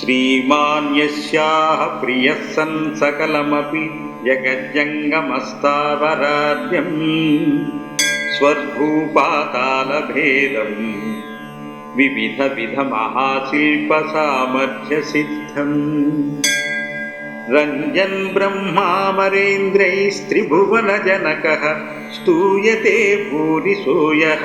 श्रीमान् यस्याः प्रियः सन् सकलमपि जगज्जङ्गमस्तावराद्यम् स्वर्भूपातालभेदम् विविधविधमहाशिल्पसामर्थ्यसिद्धम् रञ्जन् ब्रह्मामरेन्द्रैस्त्रिभुवनजनकः स्तूयते भूरिसो यः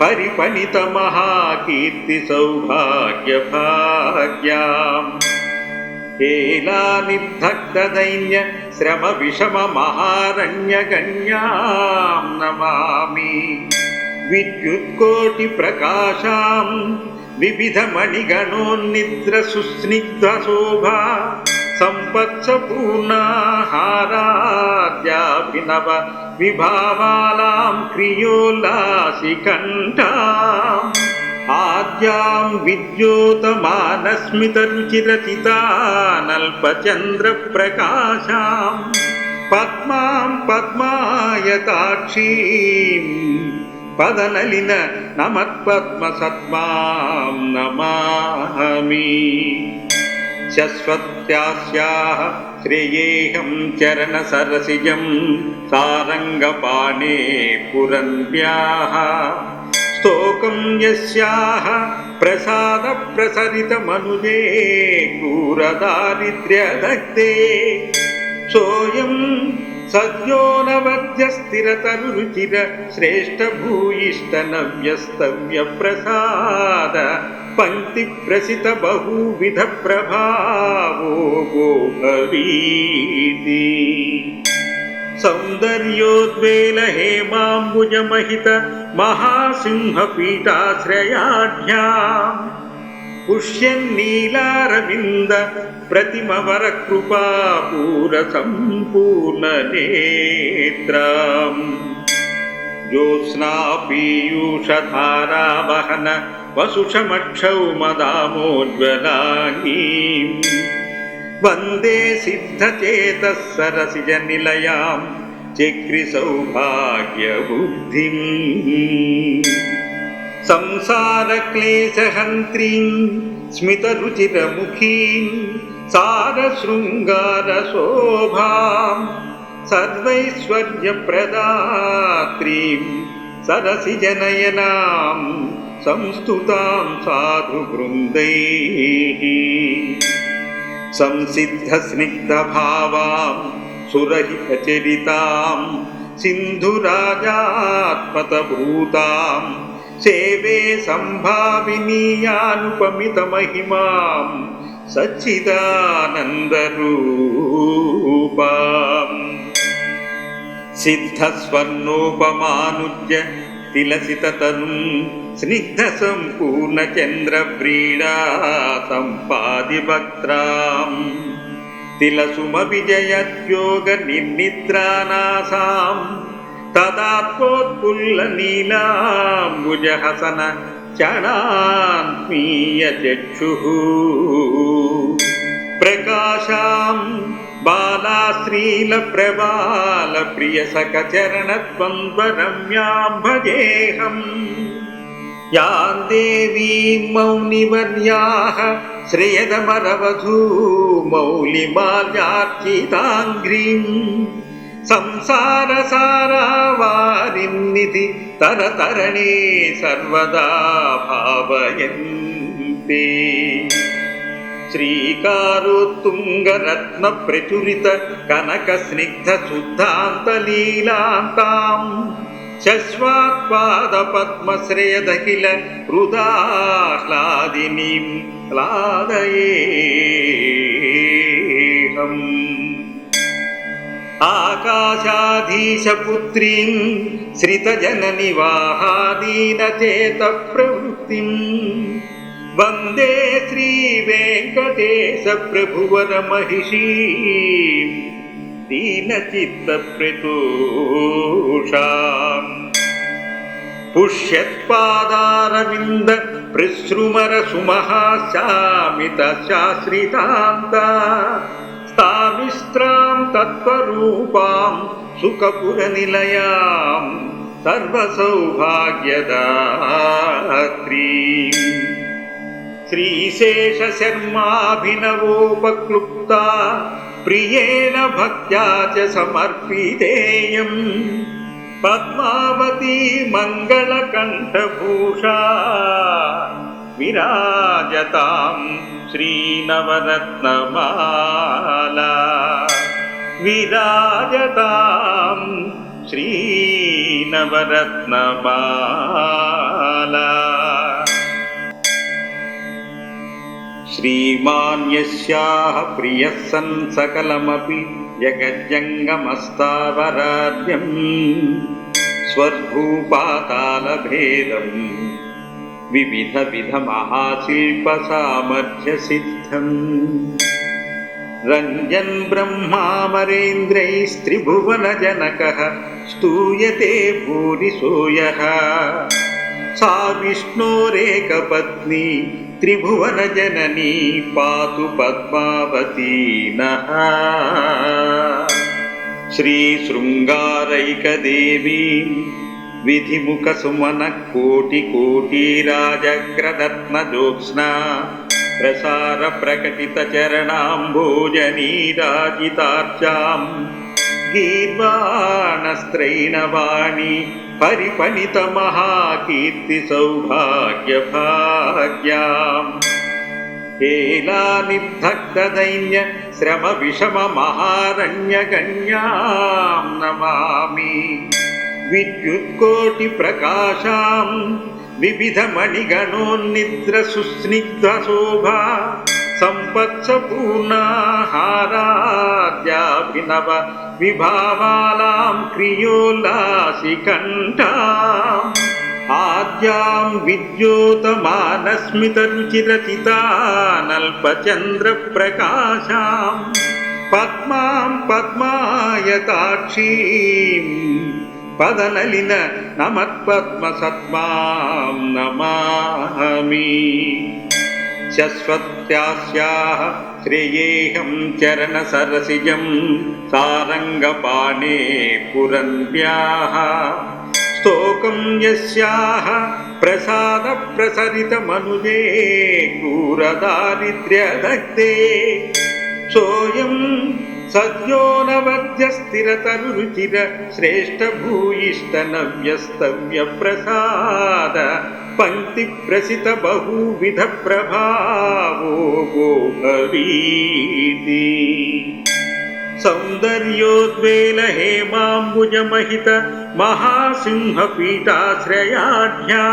పరిపణిత మహాకీర్తి సౌభాగ్య భాగ్యాం. హేలా నిర్ధగ్ధైన్య శ్రమ విషమ మహారణ్య నమామి. విద్యుత్కోటి ప్రకాశాం. వివిధ మణిగణోన్నిద్ర సుస్నిగ్ధ శోభా. సంవత్సపూర్ణాహారాద్యా వినవ విభావాలాం క్రియోల్లాసికంఠా ఆద్యాం విద్యోతమానస్మితరుచిరచితానల్పచంద్రప్రకాశాం. పద్మాం పద్మాయతాక్షీం. పదనలిన నమత్పద్మసత్మాం నమాహమి. शश्वत्यास्याः श्रेयेऽहं चरणसरसिजं सारङ्गपाणे पुरन्द्याः स्तोकं यस्याः प्रसादप्रसरितमनुजे क्रूरदारिद्र्यदग्धे सोऽयं सद्यो नवद्यस्थिरतरुचिर श्रेष्ठभूयिष्ठनव्यस्तव्यप्रसाद पङ्क्तिप्रसितबहुविधप्रभावो गोभवीति सौन्दर्योद्वेलहेमाम्बुजमहित महासिंहपीठाश्रयाढ्याम् पुष्यन्नीलारविन्द प्रतिमवरकृपापूरसम्पूर्णनेत्राम् ज्योत्स्नापीयूषधारावहन वसुषमक्षौ मदामोज्ज्वलाङ्गीम् वन्दे सिद्धचेतः सरसिजनिलयां चक्रिसौभाग्यबुद्धिम् संसारक्लेशहन्त्रीं स्मितरुचिरमुखीं सारशृङ्गारशोभां सर्वैश्वर्यप्रदात्रीं सरसिजनयनां संस्तुतां साधुवृन्दैः। संसिद्धस्निग्धभावां सुरहितचरितां सिन्धुराजात्मतभूतां सेवे सम्भाविनीयानुपमितमहिमां सच्चिदानन्दरूपाम् सिद्धस्वर्णोपमानुज्य तिलसिततनुं स्निग्धसम्पूर्णचन्द्रव्रीडा सम्पादिवक्त्राम् तिलसुमविजयद्योगनिर्निद्रानासां तदात्मोत्फुल्लनीलाम्बुजहसन चणान्मीयचक्षुः प्रकाशां बालाश्रीलप्रबालप्रियसखचरणत्वन्द्वरम्यां भजेऽहम् यां देवीं मौनिवर्याः श्रेयदमरवधू मौलिमाल्यार्चिताङ्घ्रीम् సంసార సారావారిన్నిధి తరతరణే సర్వదా భావయంతి. శ్రీకారోత్తుంగరత్న ప్రచురిత కనక స్నిగ్ధ శుద్ధాంతలీలాంతాం శశ్వాత్పాద పద్మశ్రేయదిల హృదాహ్లాదిని లాదయేహం వెంకటేశ ప్రభువర మహిషీ దీనచిత్త ప్రతోషాం పుష్యత్పాదారవింద ప్రసృమర సుమహాశామిత శాశ్రితాంత స్థామిస్త్రాం తత్వరూపాం సుఖపుర నిలయాం సర్వసౌభాగ్యదాత్రీం श्रीशेषशर्माभिनवोपक्लुप्ता प्रियेण भक्त्या च समर्पितेयम् पद्मावती मङ्गलकण्ठभूषा विराजतां श्रीनवरत्नमाला विराजतां श्रीनवरत्नमाला श्रीमान् यस्याः प्रियः सन् सकलमपि जगज्जङ्गमस्तावराज्यम् स्वर्भूपातालभेदम् विविधविधमहाशिल्पसामर्थ्यसिद्धम् रञ्जन् ब्रह्मामरेन्द्रैस्त्रिभुवनजनकः स्तूयते भूरिसो यः सा विष्णोरेकपत्नी त्रिभुवनजननी पातु पद्मावती नः విధిముఖ సుమన కోటి కోటి రాజగ్రదత్న జోత్స్నా ప్రసార ప్రకటిత చరణాంభోజనీరాజితార్చాం గీర్వాణస్త్రైణవాణి పరిపణిత మహాకీర్తి సౌభాగ్య భాగ్యాం. హేలా శ్రమ విషమ మహారణ్యగణ్యాం నమామి. विद्युत्कोटिप्रकाशां विविधमणिगणोन्निद्रसुस्निग्धशोभा सम्पत्सपूर्णाहाराद्याभिनव विभावालां क्रियोल्लासिकण्ठाम् आद्यां विद्योतमानस्मितरुचिरचितानल्पचन्द्रप्रकाशां पद्मां पद्मायताक्षीं पदनलिन नमत्पद्मसत्मां ಸದ್ಯೋ ನವಧ್ಯಸ್ಥಿರತರುಚಿರ ಶ್ರೇಷ್ಠ ಭೂಯಿಷ್ಠ ನವ್ಯಸ್ತವ್ಯ ಪ್ರಸಾದ ಪಂಕ್ತಿ ಪ್ರಸಿತ ಬಹುವಿಧ ಪ್ರಭಾವೋ ಗೋಹರೀತಿ ಸೌಂದರ್ಯೋದ್ವೇಲ ಹೇಮಾಂಬುಜಮಹಿತ ಮಹಾಸಿಂಹಪೀಠಾಶ್ರಯಾಢ್ಯಾ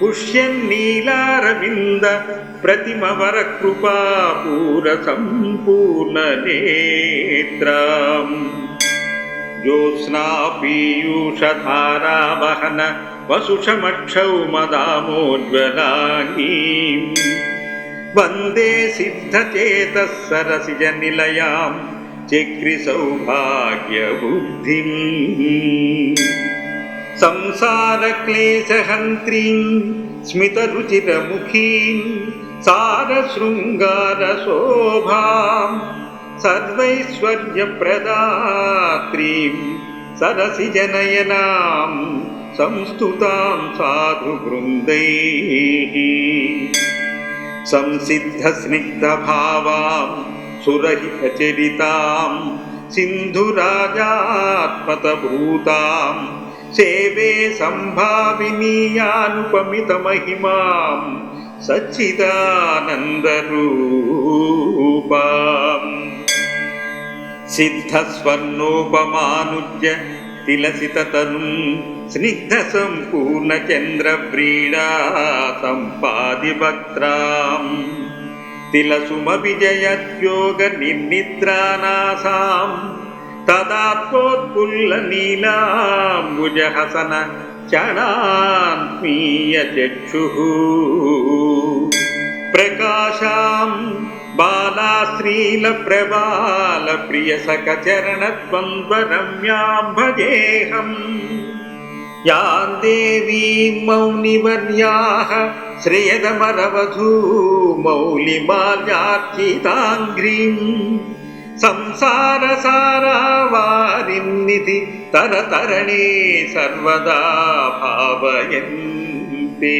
పుష్యన్నీలారవింద ప్రతిమవర కృపాపూర సంపూర్ణ నేత్రం జ్యోత్స్నాపీయూషధారావహన వసుషమక్షౌమదామోజ్వలానీ వందే సిద్ధచేత సరసిజ నిలయాం చక్రి సౌభాగ్యబుద్ధిం संसारक्लेशहन्त्रीं स्मितरुचिरमुखीं सारशृङ्गारशोभां सर्वैश्वर्यप्रदात्रीं सरसिजनयनां संस्तुतां साधुवृन्दैः। संसिद्धस्निग्धभावां सुरहितचरितां सिन्धुराजात्मतभूतां सेवे सम्भाविनीयानुपमितमहिमां सच्चिदानन्दरूपाम् सिद्धस्वर्णोपमानुज्य तिलसिततनुं स्निग्धसम्पूर्णचन्द्रव्रीडा सम्पादिवक्त्राम् तिलसुमविजयद्योगनिर्निद्रानासां तदात्मोत्पुल्लनीलाम्बुजहसन चणात्मीयचक्षुः प्रकाशां बालाश्रीलप्रबालप्रियसखचरणद्वन्द्वरम्यां भजेऽहम् यां देवीं मौनिवर्याः श्रेयदमरवधू मौलिमाल्यार्चिताङ्घ्रीम् సంసార సారా వారిన్నిధి తరతరణే సర్వదా భావయంతే.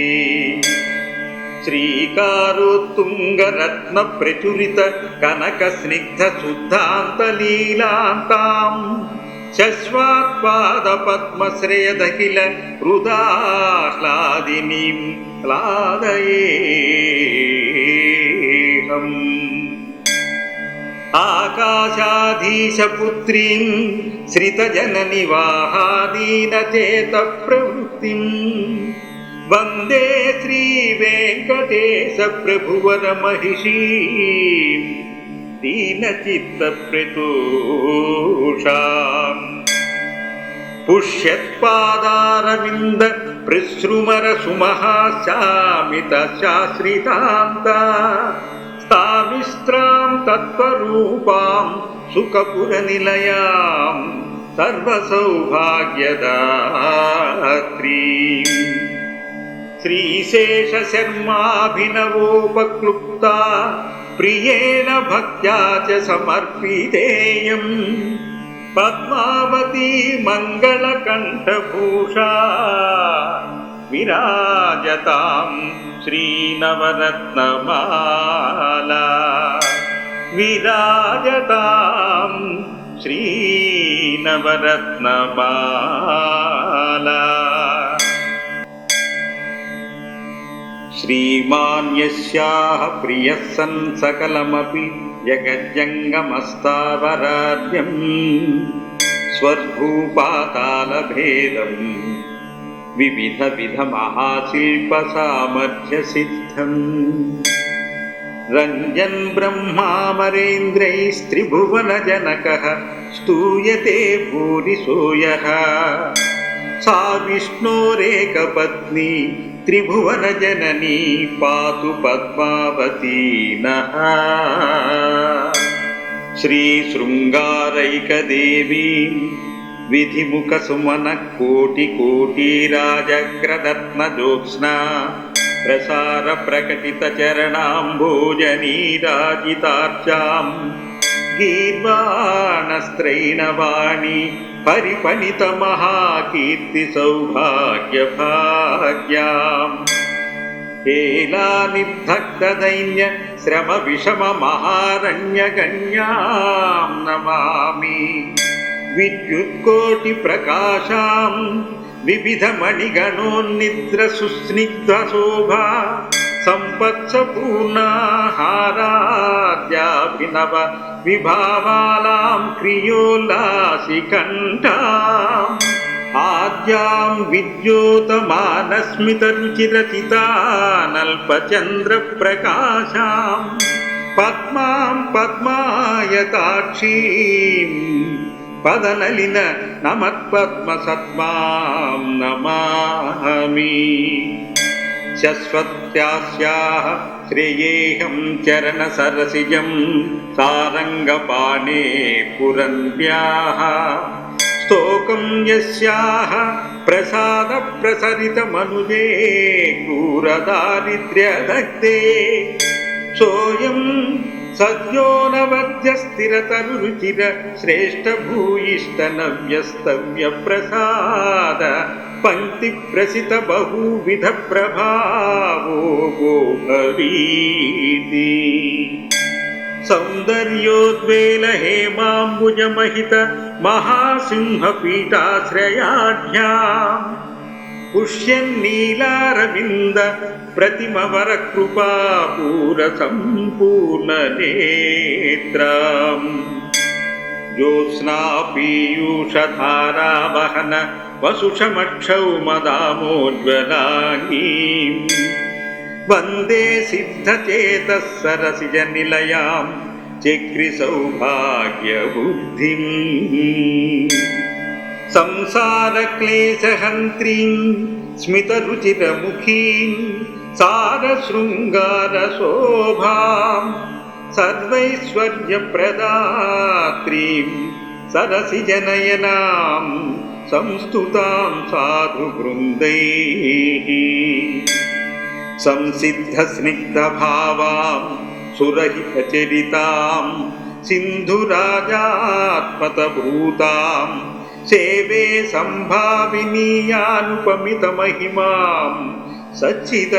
శ్రీకారోత్తుంగరత్న ప్రచురిత కనక స్నిగ్ధ శుద్ధాంతలీలాంతాం శశ్వాత్పాదపద్మశ్రేయదఖిల హృదాహ్లాదినీం హ్లాదయేహం ఆకాశాధీశపుత్రీం శ్రితజనని వాహాదీనచేత ప్రవృత్తిం వందే శ్రీ వెంకటేశ ప్రభువన మహిషీ దీనచిత్తప్రతోషాం. పుష్యత్పాదారవింద ప్రశ్రుమర సుమహాశామిత శాశ్రితాంతా पृश्रुमरसुमहाशामितशाश्रितान्ता स्थाविस्त्रां तत्त्वरूपां सुखपुरनिलयां सर्वसौभाग्यदात्रीम् श्रीशेषशर्माभिनवोपक्लुप्ता प्रियेण भक्त्या च समर्पितेयम् पद्मावती मङ्गलकण्ठभूषा विराजतां श्रीनवरत्नमाला विराजतां श्रीनवरत्नमाला श्रीमान् यस्याः प्रियः सन् सकलमपि जगज्जङ्गमस्तावराद्यम् स्वर्भूपातालभेदम् विविधविधमहाशिल्पसामर्थ्यसिद्धम् रञ्जन् ब्रह्मामरेन्द्रैस्त्रिभुवनजनकः स्तूयते भूरिसो यः सा विष्णोरेकपत्नी त्रिभुवनजननी पातु पद्मावती नः श्रीशृङ्गारैकदेवी विधिमुखसुमनः कोटिकोटिराजग्रदत्नजोत्स्ना प्रसारप्रकटितचरणाम्भोजनीराजितार्चाम् गीर्वाणस्त्रैणवाणी परिपणितमहाकीर्तिसौभाग्यभाग्याम् हेलानिर्धग्धदैन्य श्रमविषममहारण्यगण्यां नमामि विद्युत्कोटिप्रकाशाम् विविधमणिगणोन्निद्रसुस्निग्धशोभा सम्पत्सपूर्णाहाराद्याभिनव विभावालां क्रियोल्लासिकण्ठाम् आद्यां विद्योतमानस्मितरुचिरचितानल्पचन्द्रप्रकाशां पद्मां పదనలిన నమత్పద్మ సద్మాం నమామి. శశ్వత్యాస్యాః శ్రేయేహం చరణ సరసిజం సారంగపాణే పురన్వ్యాః స్తోకం యస్యాః ప్రసాద ప్రసరితమనుజే క్రూరదారిద్ర్యదగ్ధే సోయం नवद्यस्थिरतरुचिर श्रेष्ठभूयिष्ठनव्यस्तव्यप्रसाद पङ्क्तिप्रसित बहुविधप्रभावो गोभवीति सौन्दर्योद्वेलहेमाम्बुजमहित పుష్యన్నీలారవింద ప్రతిమవర కృపాపూర సంపూర్ణ నేత్రం. జ్యోత్స్నాపీయూషధారావహన వసుషమక్షౌ మదామోజ్వలాంగీం వందే సిద్ధచేత సరసిజ నిలయాం చక్రి సౌభాగ్యబుద్ధిం. संसारक्लेशहन्त्रीं स्मितरुचिरमुखीं सारशृङ्गारशोभां सर्वैश्वर्यप्रदात्रीं सरसिजनयनां संस्तुतां साधुवृन्दैः। संसिद्धस्निग्धभावां सुरहितचरितां सिन्धुराजात्मतभूताम् సేవే సంభావినీయానుపమితమహిమాం సచ్చిదానందరూపాం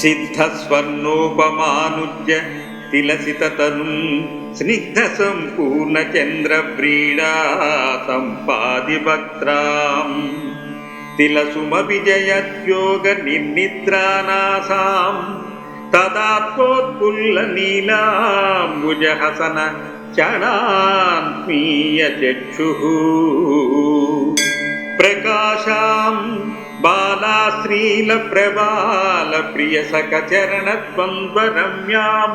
సిద్ధస్వర్ణోపమానుజ్య తిలసితతనుం స్నిగ్ధ సంపూర్ణ చంద్రవ్రీడా సంపాది వక్త్రాం తిలసుమ విజయద్యోగ నిర్నిద్రానాసాం తదాత్మోత్పుల్ల నీలాంబుజహసన చణాన్మీయ చక్షుః ప్రకాశాం బాలాశ్రీల ప్రబాల ప్రియ సకచరణ ద్వంద్వరమ్యాం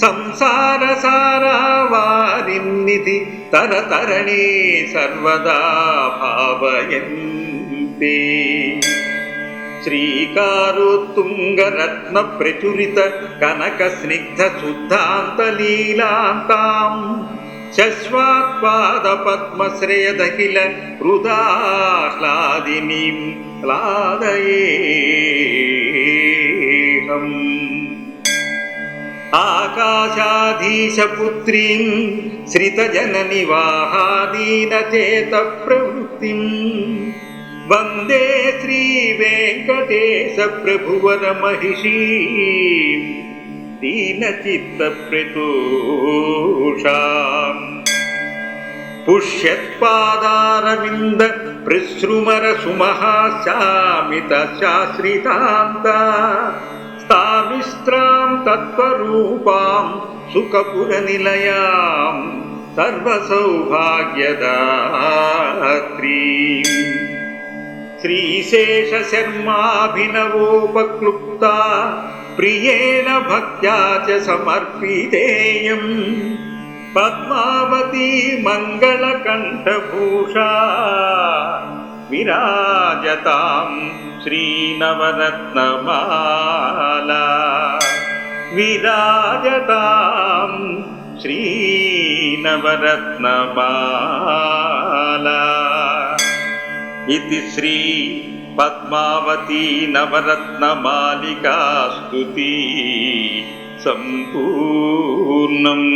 సంసార సారా దేవీం తరతరణే సర్వదా భావయంతే. శ్రీకారోత్తుంగరత్న ప్రచురిత కనక స్నిగ్ధ శుద్ధాంతలీలాంతాం శశ్వాత్పాద పద్మశ్రేయదఖిల హృదాహ్లాదినీం హ్లాదయేహం ఆకాశాధీశపుత్రీం శ్రితజననివాహాదీనచేత ప్రవృత్తిం వందే శ్రీ వెంకటేశ ప్రభువర మహిషీ దీనచిత్త ప్రతోషాం పుష్యత్పాదారవింద ప్రశ్రుమర సుమహాశామిత శాశ్రితాంత తామిష్ట్రాం తత్వరూపాం సుఖపురనిలయాం సర్వసౌభాగ్యదాత్రీ. శ్రీశేషశర్మాభినవోపక్లుప్త ప్రియేణ భక్త్యా చ సమర్పితేయం. పద్మావతి మంగళకంఠభూషా. विराजतां श्रीनवरत्नमाला विराजतां श्रीनवरत्नमाला इति श्री पद्मावती नवरत्नमालिका स्तुति सम्पूर्णम्